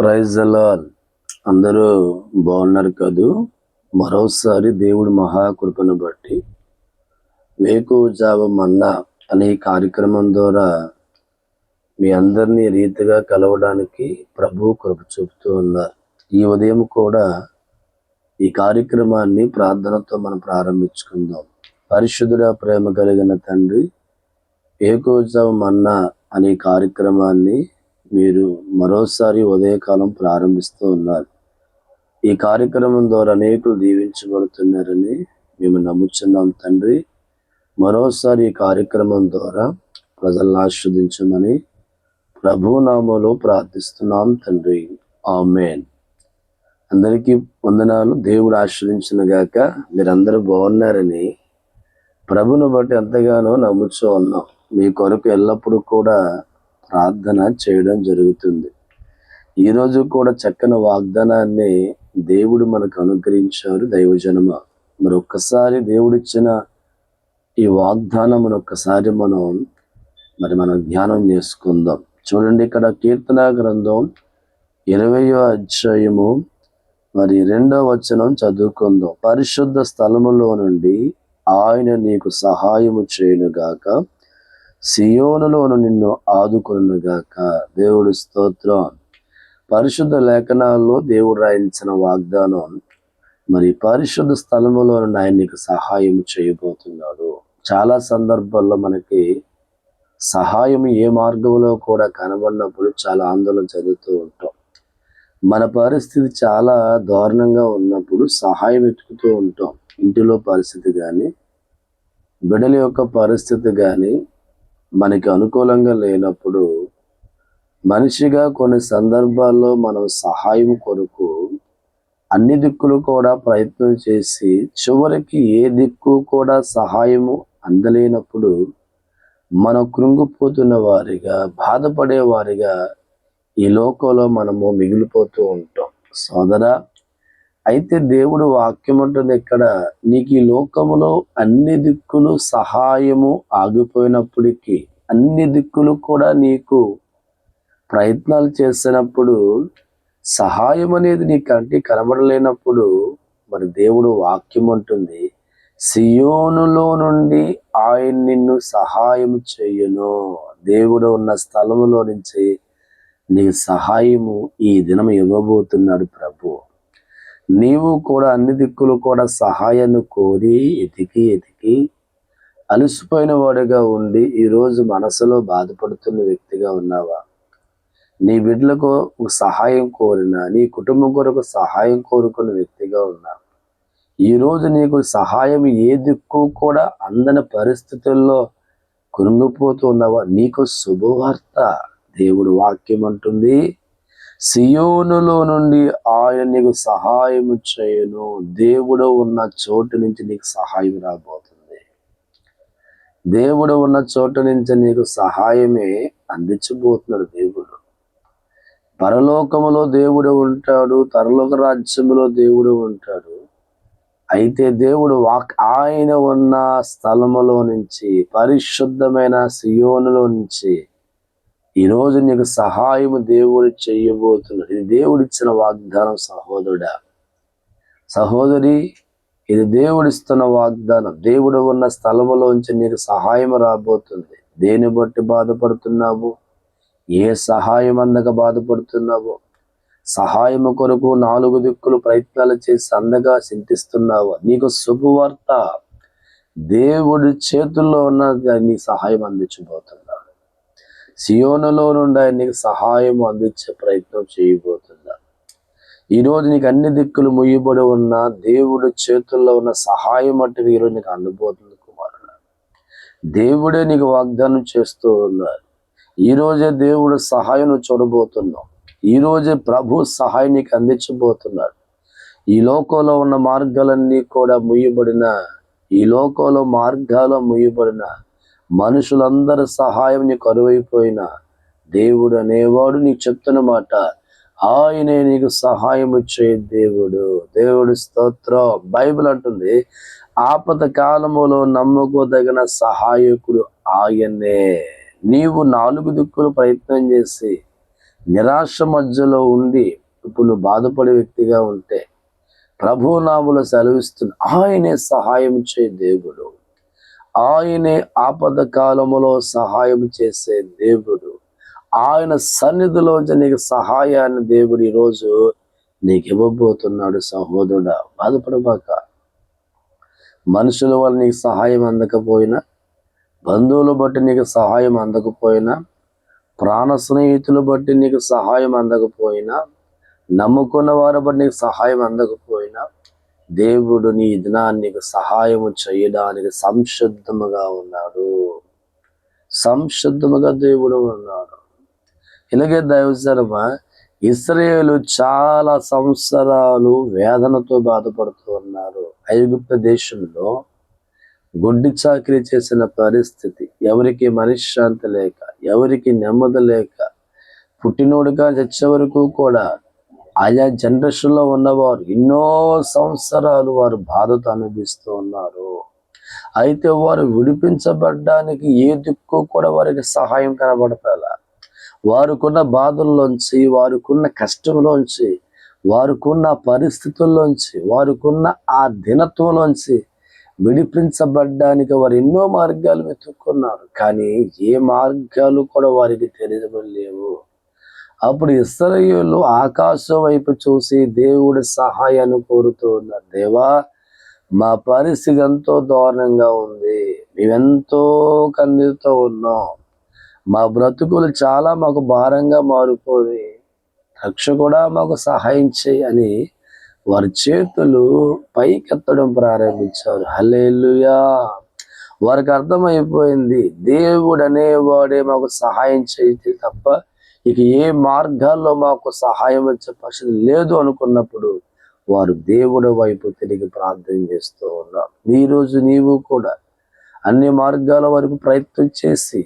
Praise అలాల్ అందరూ బాగున్నారు కదూ? మరోసారి దేవుడు మహాకృపను బట్టి వేకు జావ మన్నా అనే కార్యక్రమం ద్వారా మీ అందరినీ రీతిగా కలవడానికి ప్రభు కృప చూపుతూ ఉన్నారు. ఈ ఉదయం కూడా ఈ కార్యక్రమాన్ని ప్రార్థనతో మనం ప్రారంభించుకుందాం. పరిశుద్ధుడ ప్రేమ కలిగిన తండ్రి ఏకోత్సవం మన్నా అనే కార్యక్రమాన్ని మీరు మరోసారి ఉదయకాలం ప్రారంభిస్తూ ఉన్నారు. ఈ కార్యక్రమం ద్వారా అనేకులు దీవించబడుతున్నారని మేము నమ్ముచున్నాం తండ్రి. మరోసారి ఈ కార్యక్రమం ద్వారా ప్రజలను ఆస్వాదించమని ప్రభునామలో ప్రార్థిస్తున్నాం తండ్రి. ఆమెన్. అందరికీ వందనాలు. దేవుడు ఆశ్రదించిన గాక మీరందరూ బాగున్నారని ప్రభును బట్టి ఎంతగానో నమ్ముచూ ఉన్నాం. మీ కొరకు ఎల్లప్పుడూ కూడా ప్రార్థన చేయడం జరుగుతుంది. ఈరోజు కూడా చక్కని వాగ్దానాన్ని దేవుడు మనకు అనుగ్రహించారు దైవజనమ. మరి ఒక్కసారి దేవుడిచ్చిన ఈ వాగ్దానం ఒక్కసారి మనం మరి మనం ధ్యానం చేసుకుందాం. చూడండి ఇక్కడ కీర్తన గ్రంథం ఇరవయో అధ్యాయము మరి రెండో వచనం చదువుకుందాం. పరిశుద్ధ స్థలములో నుండి ఆయన నీకు సహాయము చేయనుగాక సియోనులోను నిన్ను ఆదుకొనుగాక. దేవుడి స్తోత్రం. పరిశుద్ధ లేఖనాల్లో దేవుడు రాయించిన వాగ్దానం మరి పరిశుద్ధ స్థలములో ఆయన నీకు సహాయం చేయబోతున్నాడు. చాలా సందర్భాల్లో మనకి సహాయం ఏ మార్గంలో కూడా కనబడినప్పుడు చాలా ఆందోళన చెందుతూ ఉంటాం. మన పరిస్థితి చాలా దారుణంగా ఉన్నప్పుడు సహాయం వెతుకుతూ ఉంటాం. ఇంటిలో పరిస్థితి కానీ బిడ్డల యొక్క పరిస్థితి కానీ మనకి అనుకూలంగా లేనప్పుడు మనిషిగా కొన్ని సందర్భాల్లో మనం సహాయం కొరకు అన్ని దిక్కులు కూడా ప్రయత్నం చేసి చివరికి ఏ దిక్కు కూడా సహాయము అందలేనప్పుడు మనం కృంగిపోతున్న వారిగా బాధపడే వారిగా ఈ లోకంలో మనము మిగిలిపోతూ ఉంటాం. సోదరా అయితే దేవుడు వాక్యం అంటుంది ఇక్కడ నీకు ఈ లోకములో అన్ని దిక్కులు సహాయము ఆగిపోయినప్పటికీ అన్ని దిక్కులు కూడా నీకు ప్రయత్నాలు చేసినప్పుడు సహాయం అనేది నీ కంటి కనబడలేనప్పుడు మరి దేవుడు వాక్యం ఉంటుంది సియోనులో నుండి ఆయన నిన్ను సహాయం చేయను. దేవుడు ఉన్న స్థలములో నుంచి నీ సహాయము ఈ దినం ఇవ్వబోతున్నాడు ప్రభు. నీవు కూడా అన్ని దిక్కులు కూడా సహాయాన్ని కోరి ఎతికి ఎతికి అలసిపోయిన వాడిగా ఉండి ఈరోజు మనసులో బాధపడుతున్న వ్యక్తిగా ఉన్నావా? నీ బిడ్డలకు సహాయం కోరిన నీ కుటుంబం కొరకు సహాయం కోరుకున్న వ్యక్తిగా ఉన్నా. ఈరోజు నీకు సహాయం ఏ దిక్కు కూడా అందని పరిస్థితుల్లో కృంగిపోతూ ఉన్నావా? నీకు శుభవార్త దేవుడు వాక్యం అంటుంది సియోనులో నుండి ఆయన నీకు సహాయం చేయను. దేవుడు ఉన్న చోటు నుంచి నీకు సహాయం రాబోతుంది. దేవుడు ఉన్న చోటు నుంచి నీకు సహాయమే అందించబోతున్నాడు దేవుడు. పరలోకములో దేవుడు ఉంటాడు తరలోక రాజ్యములో దేవుడు ఉంటాడు. అయితే దేవుడు వాక్ ఆయన ఉన్న స్థలములో నుంచి పరిశుద్ధమైన సియోనులో నుంచి ఈరోజు నీకు సహాయము దేవుడు చెయ్యబోతున్నాడు ఇది దేవుడిచ్చిన వాగ్దానం సహోదరుడా. సహోదరి ఇది దేవుడిస్తున్న వాగ్దానం. దేవుడు ఉన్న స్థలములోంచి నీకు సహాయం రాబోతుంది. దేని బట్టి బాధపడుతున్నావు? ఏ సహాయం అందక బాధపడుతున్నావు? సహాయము కొరకు నాలుగు దిక్కులు ప్రయత్నాలు చేసి అందగా చింతిస్తున్నావు? నీకు శుభవార్త. దేవుడి చేతుల్లో ఉన్న నీ సహాయం అందించబోతున్నాడు సియోనులో నుండి ఆయన నీకు సహాయం అందించే ప్రయత్నం చేయబోతున్నా. ఈరోజు నీకు అన్ని దిక్కులు ముయ్యబడి ఉన్న దేవుడు చేతుల్లో ఉన్న సహాయం అంటే ఈరోజు నీకు అందుబోతుంది కుమారుడు. దేవుడే నీకు వాగ్దానం చేస్తూ ఉన్నారు. ఈ రోజే దేవుడు సహాయం చూడబోతున్నావు ఈ రోజే ప్రభు సహాయం నీకు అందించబోతున్నాడు. ఈ లోకంలో ఉన్న మార్గాలన్నీ కూడా ముయ్యబడిన ఈ లోకంలో మార్గాలు ముయ్యబడిన మనుషులందరి సహాయం నీకు కరువైపోయిన దేవుడు అనేవాడు నీకు చెప్తున్న మాట ఆయనే నీకు సహాయం ఇచ్చే దేవుడు. దేవుడు స్తోత్రం. బైబిల్ అంటుంది ఆపద కాలములో నమ్ముకోదగిన సహాయకుడు ఆయనే. నీవు నాలుగు దిక్కులు ప్రయత్నం చేసి నిరాశ మధ్యలో ఉండి ఇప్పుడు నువ్వు బాధపడే వ్యక్తిగా ఉంటే ప్రభు నాములు సెలవిస్తున్న ఆయనే సహాయం చే దేవుడు. ఆయనే ఆపద కాలములో సహాయం చేసే దేవుడు. ఆయన సన్నిధిలోంచి నీకు సహాయాన్ని దేవుడు ఈరోజు నీకు ఇవ్వబోతున్నాడు సహోదరుడా. బాధపడబాక మనుషుల వల్ల నీకు సహాయం అందకపోయినా బంధువులు బట్టి నీకు సహాయం అందకపోయినా ప్రాణ స్నేహితులు బట్టి నీకు సహాయం అందకపోయినా నమ్ముకున్న వారి బట్టి నీకు సహాయం అందకపోయినా దేవుడు నీ దినానికి సహాయం చేయడానికి సంశుద్ధముగా ఉన్నాడు. సంశుద్ధముగా దేవుడు ఉన్నాడు. ఇలాగే దైవజనమ ఇస్రాయేలు చాలా సంవత్సరాలు వేదనతో బాధపడుతూ ఉన్నారు. ఐగుప్త దేశంలో గుడ్డి చాకరీ చేసిన పరిస్థితి ఎవరికి మనశ్శాంతి లేక ఎవరికి నెమ్మది లేక పుట్టినోడుగా చచ్చే వరకు కూడా ఆయా జనరేషన్లో ఉన్నవారు ఎన్నో సంవత్సరాలు వారు బాధతో అనుభవిస్తూ ఉన్నారు. అయితే వారు విడిపించబడ్డానికి ఏ దిక్కు కూడా వారికి సహాయం కనబడతారా వారికున్న బాధల్లోంచి వారికున్న కష్టంలోంచి వారికున్న పరిస్థితుల్లోంచి వారికున్న ఆ దినత్వంలోంచి విడిపించబడ్డానికి వారు ఎన్నో మార్గాలు వెతుక్కున్నారు. కానీ ఏ మార్గాలు కూడా వారికి తెలియలేవు అప్పుడు ఇస్రయులు ఆకాశం వైపు చూసి దేవుడి సహాయాన్ని కోరుతూ ఉన్నారు. దేవా మా పరిస్థితి ఎంతో దారుణంగా ఉంది. మేమెంతో కందితో ఉన్నాం మా బ్రతుకులు చాలా మాకు భారంగా మారిపోయి రక్ష కూడా మాకు సహాయం చేయి అని వారి చేతులు పైకెత్తడం ప్రారంభించారు. హలేలుయా వారికి అర్థమైపోయింది. దేవుడు అనేవాడే మాకు సహాయం చేయితే తప్ప ఇక ఏ మార్గాల్లో మాకు సహాయం వచ్చే పరిస్థితి లేదు అనుకున్నప్పుడు వారు దేవుడి వైపు తిరిగి ప్రార్థన చేస్తూ ఉన్నారు. ఈరోజు నీవు కూడా అన్ని మార్గాల వరకు ప్రయత్నం చేసి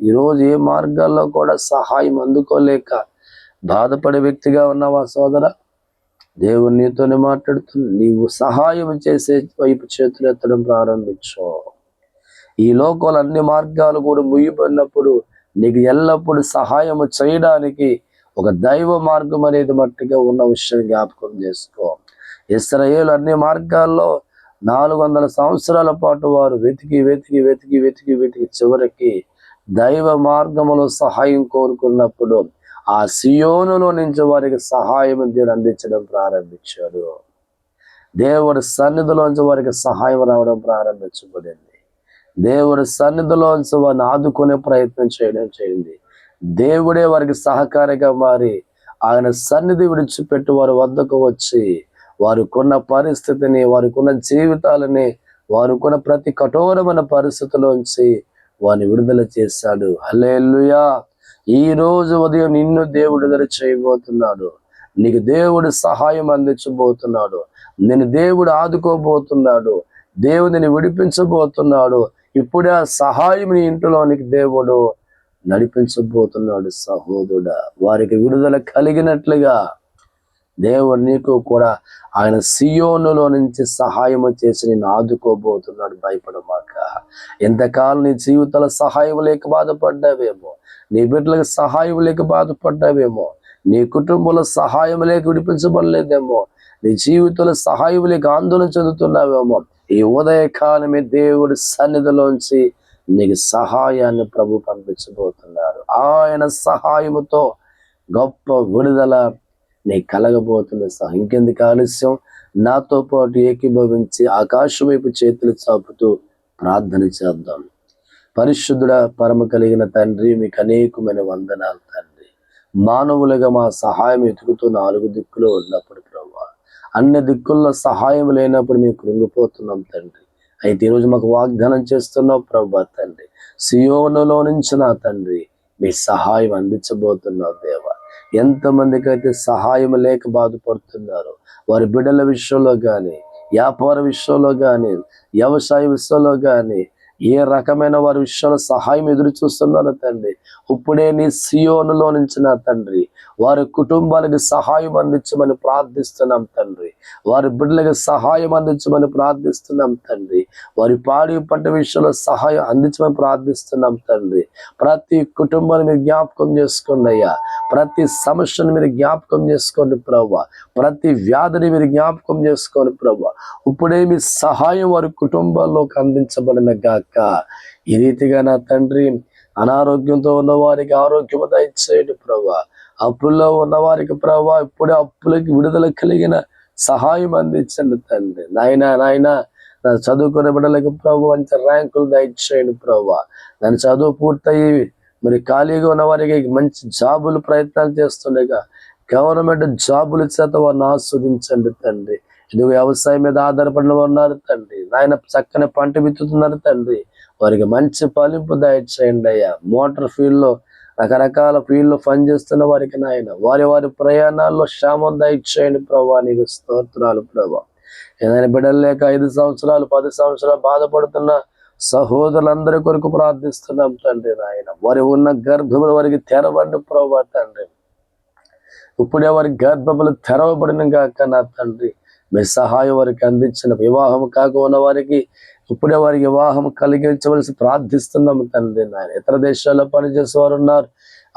ఈరోజు ఏ మార్గాల్లో కూడా సహాయం అందుకోలేక బాధపడే వ్యక్తిగా ఉన్నావా సోదర? దేవుడు నీతోనే మాట్లాడుతుంది నీవు సహాయం చేసే వైపు చేతులు ఎత్తడం ప్రారంభించు. ఈ లోకంలో అన్ని మార్గాలు కూడా ముయ్యిపోయినప్పుడు నీకు ఎల్లప్పుడూ సహాయం చేయడానికి ఒక దైవ మార్గం అనేది మట్టిగా ఉన్న విషయం జ్ఞాపకం చేసుకో. ఇస్రాయేల్ అన్ని మార్గాల్లో నాలుగు వందల సంవత్సరాల పాటు వారు వెతికి వెతికి వెతికి వెతికి వెతికి చివరికి దైవ మార్గములో సహాయం కోరుకున్నప్పుడు ఆ సియోనులో నుంచి వారికి సహాయం దేవుడు అందించడం ప్రారంభించాడు. దేవుడి సన్నిధిలోంచి వారికి సహాయం రావడం ప్రారంభించబడింది. దేవుడి సన్నిధిలో వారిని ఆదుకునే ప్రయత్నం చేయడం చేయండి దేవుడే వారికి సహకారిగా మారి ఆయన సన్నిధి విడిచిపెట్టి వారి వద్దకు వచ్చి వారికున్న పరిస్థితిని వారికున్న జీవితాలని వారికున్న ప్రతి కఠోరమైన పరిస్థితిలోంచి వారిని విడుదల చేశాడు. హలేలుయా ఈ రోజు ఉదయం నిన్ను దేవుడు విడుదల చేయబోతున్నాడు. నీకు దేవుడు సహాయం అందించబోతున్నాడు. నేను దేవుడు ఆదుకోబోతున్నాడు. దేవుడిని విడిపించబోతున్నాడు. ఇప్పుడే ఆ సహాయం నీ ఇంటిలోనికి దేవుడు నడిపించబోతున్నాడు సహోదరుడా. వారికి విడుదల కలిగినట్లుగా దేవుడు నీకు కూడా ఆయన సియోనులో నుంచి సహాయం చేసి నేను ఆదుకోబోతున్నాడు. భయపడమాక. ఎంతకాలం నీ జీవితాల సహాయం లేక బాధపడ్డావేమో? నీ బిడ్డలకు సహాయం లేక బాధపడ్డావేమో? నీ కుటుంబంలో సహాయం లేక విడిపించబడలేదేమో? నీ జీవితంలో సహాయం లేక ఆందోళన చెందుతున్నావేమో? ఈ ఉదయకాలమే దేవుడి సన్నిధిలోంచి నీకు సహాయాన్ని ప్రభు పంపించబోతున్నారు. ఆయన సహాయముతో గొప్ప విడుదల నీకు కలగబోతున్న సహా ఇంకెందుకు ఆలస్యం? నాతో పాటు ఏకీభవించి ఆకాశం వైపు చేతులు చాపుతూ ప్రార్థన చేద్దాం. పరిశుద్ధుడ పరమ కలిగిన తండ్రి మీకు అనేకమైన వందనాలు తండ్రి. మానవులుగా మా సహాయం ఎతుకుతూ నాలుగు దిక్కులో ఉన్నప్పుడు అన్ని దిక్కుల్లో సహాయం లేనప్పుడు మేము కృంగిపోతున్నాం తండ్రి. అయితే ఈరోజు మాకు వాగ్దానం చేస్తున్నావు ప్రభా తండ్రి. సియోనులో నుంచి నా తండ్రి మీ సహాయం అందించబోతున్నావు దేవ. ఎంతమందికి అయితే సహాయం లేక బాధపడుతున్నారు వారి బిడ్డల విషయంలో కానీ వ్యాపార విషయంలో కానీ వ్యవసాయ విషయంలో కానీ ఏ రకమైన వారి విషయంలో సహాయం ఎదురు చూస్తున్నారో తండ్రి ఇప్పుడే నీ సియోనులో నుంచి నా తండ్రి. వారి కుటుంబాలకు సహాయం అందించమని ప్రార్థిస్తున్నాం తండ్రి. వారి బిడ్డలకు సహాయం అందించమని ప్రార్థిస్తున్నాం తండ్రి. వారి పాడి పంట విషయంలో సహాయం అందించమని ప్రార్థిస్తున్నాం తండ్రి. ప్రతి కుటుంబాన్ని మీరు జ్ఞాపకం చేసుకోండి అయ్యా. ప్రతి సమస్యను మీరు జ్ఞాపకం చేసుకోండి ప్రభా ప్రతి వ్యాధిని మీరు జ్ఞాపకం చేసుకోండి ప్రభా ఇప్పుడే మీ సహాయం వారి కుటుంబాల్లోకి అందించబడిన గాక. ఈ రీతిగా నా తండ్రి అనారోగ్యంతో ఉన్న వారికి ఆరోగ్యం దయచేయండి ప్రభా. అప్పుల్లో ఉన్న వారికి ప్రభా ఇప్పుడే అప్పులకి విడుదల కలిగిన సహాయం అందించండి తండ్రి. నాయన నాయన నా చదువుకునే బిడ్డలకు ప్రభు మంచి ర్యాంకులు దయచేయండి ప్రభా. దాని చదువు పూర్తయి మరి ఖాళీగా ఉన్న వారికి మంచి జాబులు ప్రయత్నాలు చేస్తుండగా గవర్నమెంట్ జాబుల చేత వారిని ఆస్వాదించండి తండ్రి. ఇది వ్యవసాయం మీద ఆధారపడిన వారు ఉన్నారు తండ్రి. నాయన చక్కని పంట విత్తుతున్నారు తండ్రి. వారికి మంచి ఫలింపు దయచేయండి అయ్యా. మోటార్ ఫీల్డ్లో రకరకాల ఫీల్డ్లో పనిచేస్తున్న వారికి నాయన వారి వారి ప్రయాణాల్లో క్షేమం దయచేయండి ప్రభా. నీకు స్తోత్రాలు ప్రభా. ఏదైనా బిడ్డలు లేక ఐదు సంవత్సరాలు పది సంవత్సరాలు బాధపడుతున్న సహోదరులందరి కొరకు ప్రార్థిస్తున్నాం తండ్రి నాయన. వారి ఉన్న గర్భములు వారికి తెరవండి ప్రభా తండ్రి. ఇప్పుడే వారి గర్భములు తెరవబడిన కాక నా తండ్రి. మీ సహాయం వారికి అందించిన వివాహం కాక వారికి ఇప్పుడే వారికి వివాహం కలిగించవలసి ప్రార్థిస్తున్నాము తండ్రి నాయన. ఇతర దేశాల్లో పనిచేసే వారు ఉన్నారు.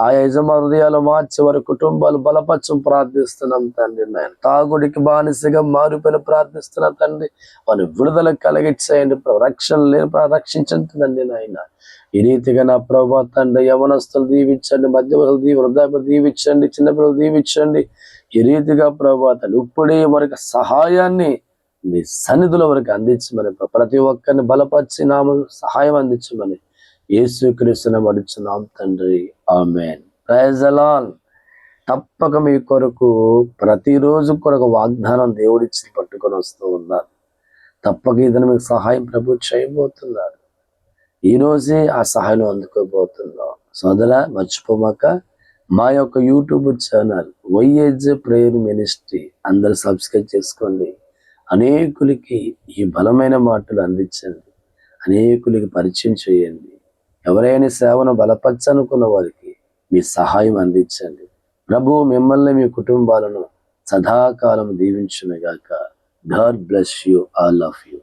ఆ యజమా హృదయాలు మార్చి వారి కుటుంబాలు బలపరచం ప్రార్థిస్తున్నాం తండ్రి నాయన. తాగుడికి బానిసగా మారిపోయిన ప్రార్థిస్తున్నా తండ్రి. వారి విడుదల కలిగించేయండి రక్షణ లేని రక్షించండి తండ్రి నాయన. ఈ రీతిగా నా ప్రభా తండ్రి యవనస్తులు దీవించండి మధ్యవస్తులు దీవి వృద్ధాపులు దీవించండి చిన్నపిల్లలు దీవించండి. ఈ రీతిగా ప్రభా తండ్రి ఇప్పుడే వారికి సహాయాన్ని నీ సన్నిధిలో వరకు అందించమని ప్రతి ఒక్కరిని బలపరిచి నామ సహాయం అందించమని యేసు క్రీస్తున మడుచున్నాం తండ్రి. ఆమెన్. ప్రైజ్ తప్పక మీ కొరకు ప్రతిరోజు కొరకు వాగ్దానం దేవుడిచ్చి పట్టుకొని వస్తూ ఉన్నారు. తప్పక ఇతను మీకు సహాయం ప్రభు చేయబోతున్నారు. ఈ రోజే ఆ సహాయం అందుకోబోతున్నాం. సోదర మర్చిపోమాక మా యొక్క యూట్యూబ్ ఛానల్ వైఎజ్ ప్రేయర్ మినిస్ట్రీ అందరు సబ్స్క్రైబ్ చేసుకోండి. అనేకులకి ఈ బలమైన మాటలు అందించండి. అనేకులకి పరిచయం చేయండి. ఎవరైనా సేవను బలపరచనుకున్న వారికి మీ సహాయం అందించండి. ప్రభు మిమ్మల్ని మీ కుటుంబాలను సదాకాలం దీవించునుగాక. God bless you. All of you.